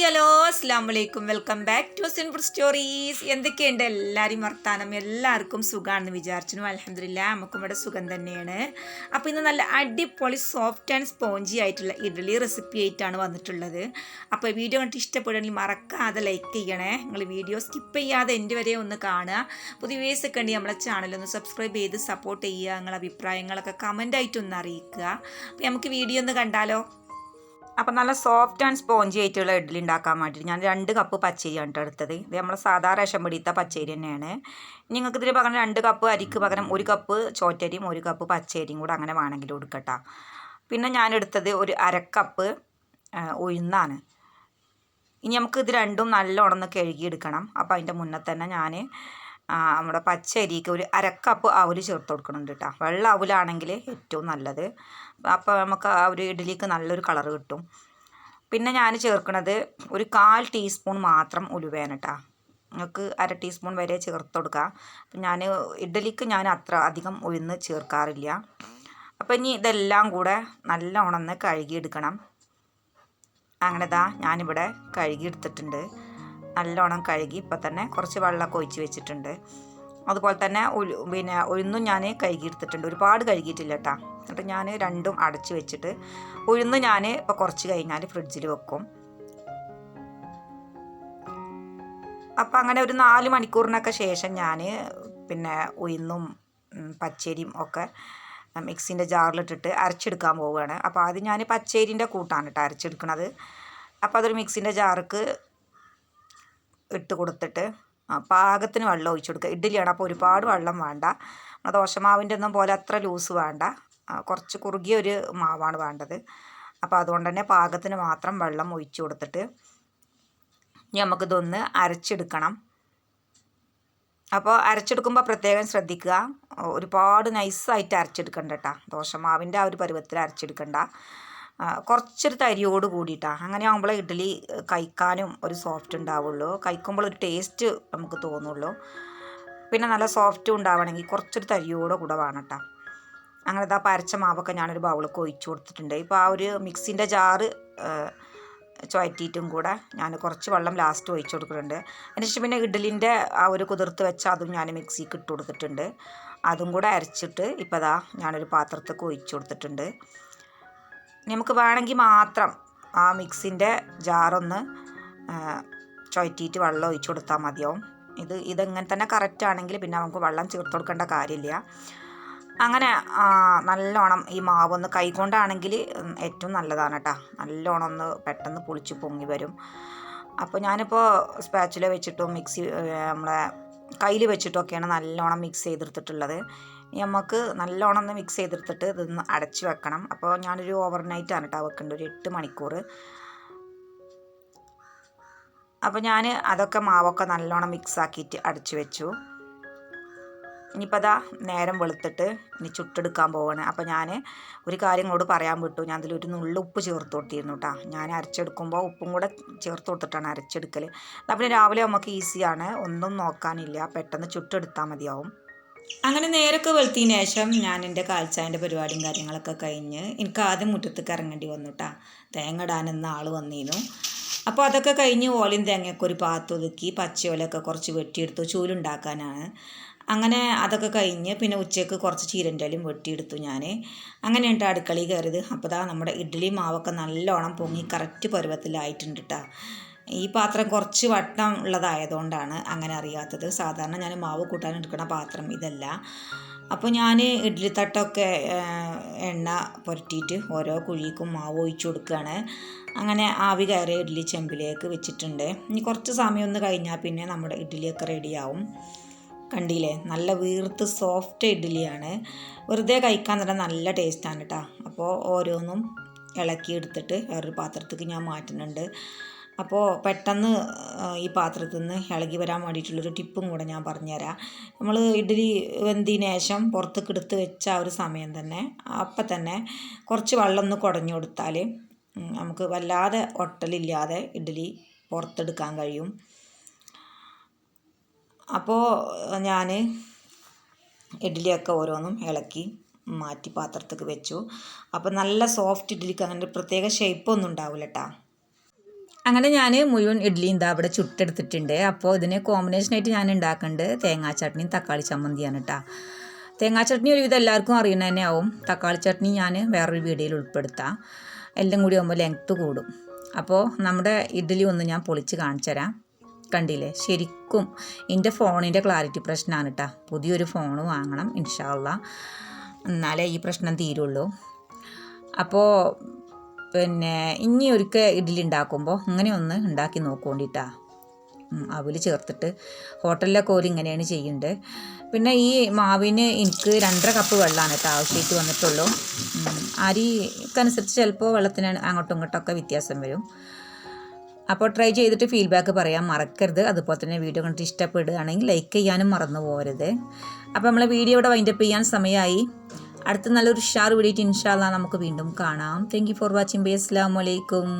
Hi hello അസ്സാം വലൈക്കും welcome back to സിൻഫർ സ്റ്റോറീസ് എന്തൊക്കെയുണ്ട്? എല്ലാവരും വർത്താനം. എല്ലാവർക്കും സുഖമാണെന്ന് വിചാരിച്ചു അലഹമില്ല നമുക്കും ഇവിടെ സുഖം തന്നെയാണ്. അപ്പോൾ ഇന്ന് നല്ല അടിപൊളി സോഫ്റ്റ് ആൻഡ് സ്പോഞ്ചി ആയിട്ടുള്ള ഇഡ്ഡലി റെസിപ്പി ആയിട്ടാണ് വന്നിട്ടുള്ളത്. അപ്പോൾ വീഡിയോ കണ്ടിട്ട് ഇഷ്ടപ്പെടുകയാണെങ്കിൽ മറക്കാതെ ലൈക്ക് ചെയ്യണേ. നിങ്ങൾ വീഡിയോ സ്കിപ്പ് ചെയ്യാതെ എന്റെ വരെ ഒന്ന് കാണുക. പുതിയ വീഡിയോസ് ഒക്കെ ഉണ്ടെങ്കിൽ നമ്മളെ ചാനലൊന്ന് സബ്സ്ക്രൈബ് ചെയ്ത് സപ്പോർട്ട് ചെയ്യുക. നിങ്ങളുടെ അഭിപ്രായങ്ങളൊക്കെ കമന്റായിട്ടൊന്ന് അറിയിക്കുക. അപ്പോൾ നമുക്ക് വീഡിയോ ഒന്ന് കണ്ടാലോ? അപ്പം നല്ല സോഫ്റ്റ് ആൻഡ് സ്പോഞ്ചി ആയിട്ടുള്ള ഇഡ്ഡലി ഉണ്ടാക്കാൻ വേണ്ടിയിട്ട് ഞാൻ രണ്ട് കപ്പ് പച്ചരിയാണ് കേട്ടോ എടുത്തത്. ഇത് നമ്മൾ സാധാ റേഷൻ പിടിത്ത പച്ചരി തന്നെയാണ്. നിങ്ങൾക്ക് ഇതിന് പകരം രണ്ട് കപ്പ് അരിക്ക് പകരം ഒരു കപ്പ് ചോറ്റരിയും ഒരു കപ്പ് പച്ചരിയും കൂടെ അങ്ങനെ വേണമെങ്കിൽ കൊടുക്കട്ടോ. പിന്നെ ഞാൻ എടുത്തത് ഒരു അരക്കപ്പ് ഉഴുന്നാണ്. ഇനി നമുക്ക് ഇത് രണ്ടും നല്ലോണം ഒന്ന് കഴുകിയെടുക്കണം. അപ്പോൾ അതിന്റെ മുന്നേ തന്നെ ഞാൻ നമ്മുടെ പച്ച അരിക്ക് ഒരു അരക്കപ്പ് അവൽ ചേർത്ത് കൊടുക്കുന്നുണ്ട് കേട്ടോ വെള്ള അവലാണെങ്കിൽ ഏറ്റവും നല്ലത്. അപ്പോൾ നമുക്ക് ആ ഒരു ഇഡ്ഡലിക്ക് നല്ലൊരു കളർ കിട്ടും. പിന്നെ ഞാൻ ചേർക്കുന്നത് ഒരു കാൽ ടീസ്പൂൺ മാത്രം ഉലുവേന കേട്ടോ നിങ്ങൾക്ക് അര ടീസ്പൂൺ വരെ ചേർത്ത് കൊടുക്കുക അപ്പം ഞാൻ ഇഡ്ഡലിക്ക് ഞാൻ അത്ര അധികം ഉഴുന്ന് ചേർക്കാറില്ല. അപ്പോൾ ഇനി ഇതെല്ലാം കൂടെ നല്ലോണം ഒന്ന് കഴുകിയെടുക്കണം. അങ്ങനെ ദാ ഞാനിവിടെ കഴുകിയെടുത്തിട്ടുണ്ട്. നല്ലോണം കഴുകി ഇപ്പം തന്നെ കുറച്ച് വെള്ളമൊക്കെ ഒഴിച്ച് വെച്ചിട്ടുണ്ട്. അതുപോലെ തന്നെ പിന്നെ ഉഴുന്നും ഞാൻ കഴുകി കഴുകിയെടുത്തിട്ടുണ്ട്. ഒരുപാട് കഴുകിയിട്ടില്ല കേട്ടോ. എന്നിട്ട് ഞാൻ രണ്ടും അടച്ച് വെച്ചിട്ട് ഉഴുന്ന് ഞാൻ ഇപ്പോൾ കുറച്ച് കഴിഞ്ഞാൽ ഫ്രിഡ്ജിൽ വെക്കും. അപ്പം അങ്ങനെ ഒരു നാല് മണിക്കൂറിനൊക്കെ ശേഷം ഞാൻ പിന്നെ ഉഴുന്നും പച്ചരിയും ഒക്കെ മിക്സിന്റെ ജാറിലിട്ടിട്ട് അരച്ചെടുക്കാൻ പോവുകയാണ്. അപ്പോൾ ആദ്യം ഞാൻ പച്ചരിന്റെ കൂട്ടാണ് കേട്ടോ അരച്ചെടുക്കണത്. അപ്പോൾ അതൊരു മിക്സിന്റെ ജാർക്ക് ഇട്ട് കൊടുത്തിട്ട് പാകത്തിന് വെള്ളം ഒഴിച്ച് കൊടുക്കുക. ഇഡ്ഡലിയാണ്. അപ്പോൾ ഒരുപാട് വെള്ളം വേണ്ട. നമ്മുടെ ദോശമാവിന്റെ ഒന്നും പോലെ അത്ര ലൂസ് വേണ്ട. കുറച്ച് കുറുകിയ ഒരു മാവാണ് വേണ്ടത്. അപ്പോൾ അതുകൊണ്ട് തന്നെ പാകത്തിന് മാത്രം വെള്ളം ഒഴിച്ച് കൊടുത്തിട്ട് ഇനി നമുക്കിതൊന്ന് അരച്ചെടുക്കണം. അപ്പോൾ അരച്ചെടുക്കുമ്പോൾ പ്രത്യേകം ശ്രദ്ധിക്കുക. ഒരുപാട് നൈസായിട്ട് അരച്ചെടുക്കണ്ട കേട്ടോ. ദോശമാവിന്റെ ആ ഒരു പരുവത്തിൽ അരച്ചെടുക്കണ്ട. കുറച്ചൊരു തരിയോട് കൂടിയിട്ടാണ് അങ്ങനെ ആകുമ്പോൾ ഇഡ്ഡലി കഴിക്കാനും ഒരു സോഫ്റ്റ് ഉണ്ടാവുള്ളൂ. കഴിക്കുമ്പോൾ ഒരു ടേസ്റ്റ് നമുക്ക് തോന്നുള്ളൂ. പിന്നെ നല്ല സോഫ്റ്റ് ഉണ്ടാവണമെങ്കിൽ കുറച്ചൊരു തരിയോടെ കൂടെ വേണം കേട്ടോ അങ്ങനെ ഇതാ പരച്ച മാവൊക്കെ ഞാനൊരു ബൗളൊക്കെ ഒഴിച്ചു കൊടുത്തിട്ടുണ്ട്. ഇപ്പോൾ ആ ഒരു മിക്സിന്റെ ജാറ് ചുവറ്റിയിട്ടും കൂടെ ഞാൻ കുറച്ച് വെള്ളം ലാസ്റ്റ് ഒഴിച്ചു കൊടുക്കുന്നുണ്ട്. അതിനുശേഷം പിന്നെ ഇഡ്ഡലിന്റെ ആ ഒരു കുതിർത്ത് വെച്ച അതും ഞാൻ മിക്സിക്ക് ഇട്ട് കൊടുത്തിട്ടുണ്ട്. അതും കൂടെ അരച്ചിട്ട് ഇപ്പോൾ അതാ ഞാനൊരു പാത്രത്തേക്ക് ഒഴിച്ചു കൊടുത്തിട്ടുണ്ട്. നമുക്ക് വേണമെങ്കിൽ മാത്രം ആ മിക്സിന്റെ ജാറൊന്ന് ചുഴറ്റിയിട്ട് വെള്ളം ഒഴിച്ചു കൊടുത്താൽ മതിയാവും. ഇത് ഇതെങ്ങനെ തന്നെ കറക്റ്റ് ആണെങ്കിൽ പിന്നെ നമുക്ക് വെള്ളം ചേർത്ത് കൊടുക്കേണ്ട കാര്യമില്ല. അങ്ങനെ നല്ലോണം ഈ മാവൊന്ന് കൈകൊണ്ടാണെങ്കിൽ ഏറ്റവും നല്ലതാണ് കേട്ടോ. നല്ലോണം ഒന്ന് പെട്ടെന്ന് പൊളിച്ച് പൊങ്ങി വരും. അപ്പോൾ ഞാനിപ്പോൾ സ്പാച്ചില വെച്ചിട്ടും മിക്സി നമ്മളെ കയ്യിൽ വെച്ചിട്ടൊക്കെയാണ് നല്ലോണം മിക്സ് ചെയ്തെടുത്തിട്ടുള്ളത്. നമുക്ക് നല്ലോണം ഒന്ന് മിക്സ് ചെയ്തെടുത്തിട്ട് ഇതൊന്ന് അടച്ച് വെക്കണം. അപ്പോൾ ഞാനൊരു ഓവർ ആണ് കേട്ടോ വെക്കേണ്ടത്. ഒരു എട്ട് മണിക്കൂർ അപ്പോൾ ഞാൻ അതൊക്കെ മാവൊക്കെ നല്ലോണം മിക്സ് ആക്കിയിട്ട് അടച്ച് വെച്ചു. ഇനിയിപ്പോൾ അതാ നേരം വെളുത്തിട്ട് ഇനി ചുട്ടെടുക്കാൻ പോവാണ്. അപ്പോൾ ഞാൻ ഒരു കാര്യങ്ങളോട് പറയാൻ വിട്ടു. ഞാൻ അതിലൊരു നുള്ളു ഉപ്പ് ചേർത്ത് കൊടുത്തിരുന്നു കേട്ടോ ഞാൻ അരച്ചെടുക്കുമ്പോൾ ഉപ്പും കൂടെ ചേർത്ത് കൊടുത്തിട്ടാണ് അരച്ചെടുക്കൽ അപ്പം രാവിലെ നമുക്ക് ഈസിയാണ് ഒന്നും നോക്കാനില്ല. പെട്ടെന്ന് ചുട്ടെടുത്താൽ മതിയാവും. അങ്ങനെ നേരൊക്കെ വെളുത്തതിന് ശേഷം ഞാൻ എന്റെ കാൽച്ചായന്റെ പരിപാടിയും കാര്യങ്ങളൊക്കെ കഴിഞ്ഞ് എനിക്ക് ആദ്യം മുറ്റത്തേക്ക് ഇറങ്ങേണ്ടി വന്നു കേട്ടോ തേങ്ങ ഇടാനെന്ന ആൾ വന്നിരുന്നു അപ്പോൾ അതൊക്കെ കഴിഞ്ഞ് ഓലയും തേങ്ങയൊക്കെ ഒരു പാത്ത് ഒതുക്കി പച്ചയോലൊക്കെ കുറച്ച് വെട്ടിയെടുത്തു ചൂലുണ്ടാക്കാനാണ്. അങ്ങനെ അതൊക്കെ കഴിഞ്ഞ് പിന്നെ ഉച്ചയ്ക്ക് കുറച്ച് ചീരന്റെലും വെട്ടിയെടുത്തു ഞാൻ. അങ്ങനെ ഉണ്ട് അടുക്കളയിൽ കയറിയത്. അപ്പോൾ ദാ നമ്മുടെ ഇഡ്ഡലി മാവൊക്കെ നല്ലോണം പൊങ്ങി കറക്റ്റ് പരുവത്തിലായിട്ടുണ്ട് കേട്ടോ ഈ പാത്രം കുറച്ച് വട്ടം ഉള്ളതായതുകൊണ്ടാണ് അങ്ങനെ അറിയാത്തത്. സാധാരണ ഞാൻ മാവ് കൂട്ടാൻ എടുക്കുന്ന പാത്രം ഇതല്ല. അപ്പോൾ ഞാൻ ഇഡ്ഡലി തട്ടൊക്കെ എണ്ണ പുരട്ടിയിട്ട് ഓരോ കുഴിക്കും മാവ് ഒഴിച്ചു കൊടുക്കുകയാണ് അങ്ങനെ ആവി കയറിയ ഇഡ്ഡലി ചെമ്പിലേക്ക് വെച്ചിട്ടുണ്ട്. ഇനി കുറച്ച് സമയം ഒന്ന് കഴിഞ്ഞാൽ പിന്നെ നമ്മുടെ ഇഡ്ഡലിയൊക്കെ റെഡിയാവും. കണ്ടില്ലേ? നല്ല വീർത്ത് സോഫ്റ്റ് ഇഡ്ഡലിയാണ് വെറുതെ കഴിക്കാൻ തന്നെ നല്ല ടേസ്റ്റാണ് കേട്ടോ അപ്പോൾ ഓരോന്നും ഇളക്കി എടുത്തിട്ട് വേറൊരു പാത്രത്തേക്ക് ഞാൻ മാറ്റുന്നുണ്ട്. അപ്പോൾ പെട്ടെന്ന് ഈ പാത്രത്തിൽ നിന്ന് ഇളകി വരാൻ വേണ്ടിയിട്ടുള്ളൊരു ടിപ്പും കൂടെ ഞാൻ പറഞ്ഞുതരാം. നമ്മൾ ഇഡ്ഡലി വെന്തതിന് ശേഷം പുറത്തേക്ക് എടുത്ത് വെച്ച ആ ഒരു സമയം തന്നെ അപ്പം തന്നെ കുറച്ച് വെള്ളം ഒന്ന് കുടഞ്ഞു കൊടുത്താൽ നമുക്ക് വല്ലാതെ ഒട്ടലില്ലാതെ ഇഡ്ഡലി പുറത്തെടുക്കാൻ കഴിയും. അപ്പോൾ ഞാൻ ഇഡ്ഡലിയൊക്കെ ഓരോന്നും ഇളക്കി മാറ്റി പാത്രത്തേക്ക് വെച്ചു. അപ്പോൾ നല്ല സോഫ്റ്റ് ഇഡ്ഡലിക്ക് അങ്ങനെ പ്രത്യേക ഷേപ്പൊന്നും ഉണ്ടാവില്ല കേട്ടോ അങ്ങനെ ഞാൻ മുഴുവൻ ഇഡ്ഡലിയും ഇതാ ഇവിടെ ചുട്ടെടുത്തിട്ടുണ്ട്. അപ്പോൾ ഇതിന് കോമ്പിനേഷനായിട്ട് ഞാൻ ഉണ്ടാക്കേണ്ടത് തേങ്ങാ ചട്നിയും തക്കാളി ചമ്മന്തിയാണ് കേട്ടോ തേങ്ങാ ചട്നി ഒരുവിധം എല്ലാവർക്കും അറിയുന്ന തന്നെ ആവും. തക്കാളി ചട്നി ഞാൻ വേറൊരു വീഡിയോയിൽ ഉൾപ്പെടുത്താം. എല്ലാം കൂടി ആകുമ്പോൾ ലെങ്ത്ത് കൂടും. അപ്പോൾ നമ്മുടെ ഇഡ്ഡലി ഒന്ന് ഞാൻ പൊളിച്ച് കാണിച്ചു തരാം കണ്ടില്ലേ? ശരിക്കും എന്റെ ഫോണിന്റെ ക്ലാരിറ്റി പ്രശ്നമാണ് കേട്ടോ പുതിയൊരു ഫോൺ വാങ്ങണം ഇൻഷാല്ല എന്നാലേ ഈ പ്രശ്നം തീരുള്ളൂ. അപ്പോൾ പിന്നെ ഇനി ഒരിക്കൽ ഇഡ്ഡലി ഉണ്ടാക്കുമ്പോൾ ഇങ്ങനെ ഒന്ന് ഉണ്ടാക്കി നോക്കുകൊണ്ടിട്ടാ. അവൽ ചേർത്തിട്ട് ഹോട്ടലിലൊക്കെ ഓര് ഇങ്ങനെയാണ് ചെയ്യുന്നത് പിന്നെ ഈ മാവിന് എനിക്ക് രണ്ടര കപ്പ് വെള്ളമാണ് കേട്ടോ ആവശ്യമായിട്ട് വന്നിട്ടുള്ളൂ. അരിക്കനുസരിച്ച് ചിലപ്പോൾ വെള്ളത്തിന് അങ്ങോട്ടും ഇങ്ങോട്ടൊക്കെ വ്യത്യാസം വരും. അപ്പോൾ ട്രൈ ചെയ്തിട്ട് ഫീഡ്ബാക്ക് പറയാൻ മറക്കരുത്. അതുപോലെ തന്നെ വീഡിയോ കണ്ടിട്ട് ഇഷ്ടപ്പെടുകയാണെങ്കിൽ ലൈക്ക് ചെയ്യാനും മറന്നു പോകരുത്. അപ്പോൾ നമ്മളെ വീഡിയോ ഇവിടെ വൈൻഡപ്പ് ചെയ്യാൻ സമയമായി അടുത്ത നല്ലൊരു ഷാർ വീഡിയോ ഇൻഷാല്ല നമുക്ക് വീണ്ടും കാണാം. Thank you for watching bye അസ്സാം വലൈക്കും